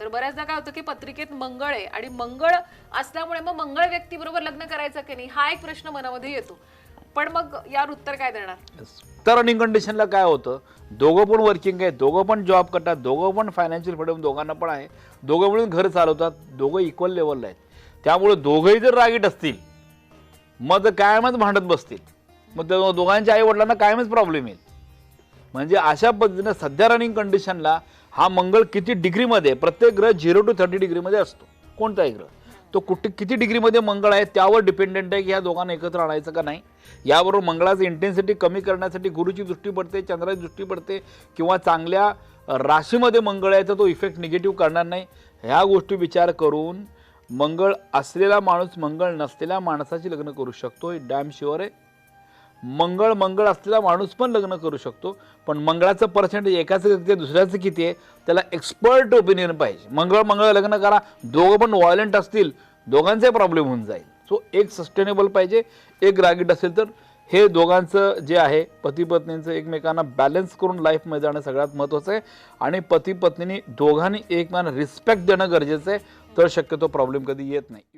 तर बऱ्याचदा काय होतं की पत्रिकेत मंगळ आहे आणि मंगळ असल्यामुळे मग मंगळ व्यक्तीबरोबर लग्न करायचं की नाही हा एक प्रश्न मनामध्ये येतो. पण मग यावर उत्तर काय देणार? तर रनिंग कंडिशनला काय होतं? दोघं पण वर्किंग आहे दोघं पण जॉब करतात दोघं पण फायनान्शियल फ्रीडम दोघांना पण आहे. दोघं मिळून घर चालवतात दोघं इक्वल लेवलला आहेत. त्यामुळे दोघंही जर रागीट असतील मग तर कायमच भांडत बसतील. मग त्या दोघांच्या आई वडिलांना कायमच प्रॉब्लेम येईल. म्हणजे अशा पद्धतीनं सध्या रनिंग कंडिशनला हा मंगळ किती डिग्रीमध्ये प्रत्येक ग्रह झिरो टू थर्टी डिग्रीमध्ये असतो. कोणताही ग्रह? तो कुठे किती डिग्रीमध्ये मंगळ आहे त्यावर डिपेंडेंट आहे की ह्या दोघांना एकत्र आणायचं का नाही? याबरोबर मंगळाचं इंटेन्सिटी कमी करण्यासाठी गुरुची दृष्टी पडते चंद्राची दृष्टी पडते किंवा चांगल्या राशीमध्ये मंगळ आहे तर तो इफेक्ट निगेटिव्ह करणार नाही. ह्या गोष्टी विचार करून मंगळ असलेला माणूस मंगळ नसलेल्या माणसाची लग्न करू शकतो हे डॅम शुअर आहे मंगळ मंगळ असलेला माणूस पण लग्न करू शकतो पण मंगळाचं पर्सेंटेज एकाचं किती आहे दुसऱ्याचं किती आहे त्याला एक्सपर्ट ओपिनियन पाहिजे. मंगळ मंगळ लग्न करा दोघं पण व्हायलंट असतील दोघांचे प्रॉब्लेम होऊन जाईल. सो एक सस्टेनेबल पाहिजे एक रागीट असेल तर हे दोघांचं जे आहे पती पत्नींचं एकमेकांना बॅलन्स करून लाईफमध्ये जाणं सगळ्यात महत्त्वाचं आहे. आणि पती पत्नीने दोघांनी एकमेकांना रिस्पेक्ट देणं गरजेचं आहे तर शक्यतो प्रॉब्लेम कधी येत नाही.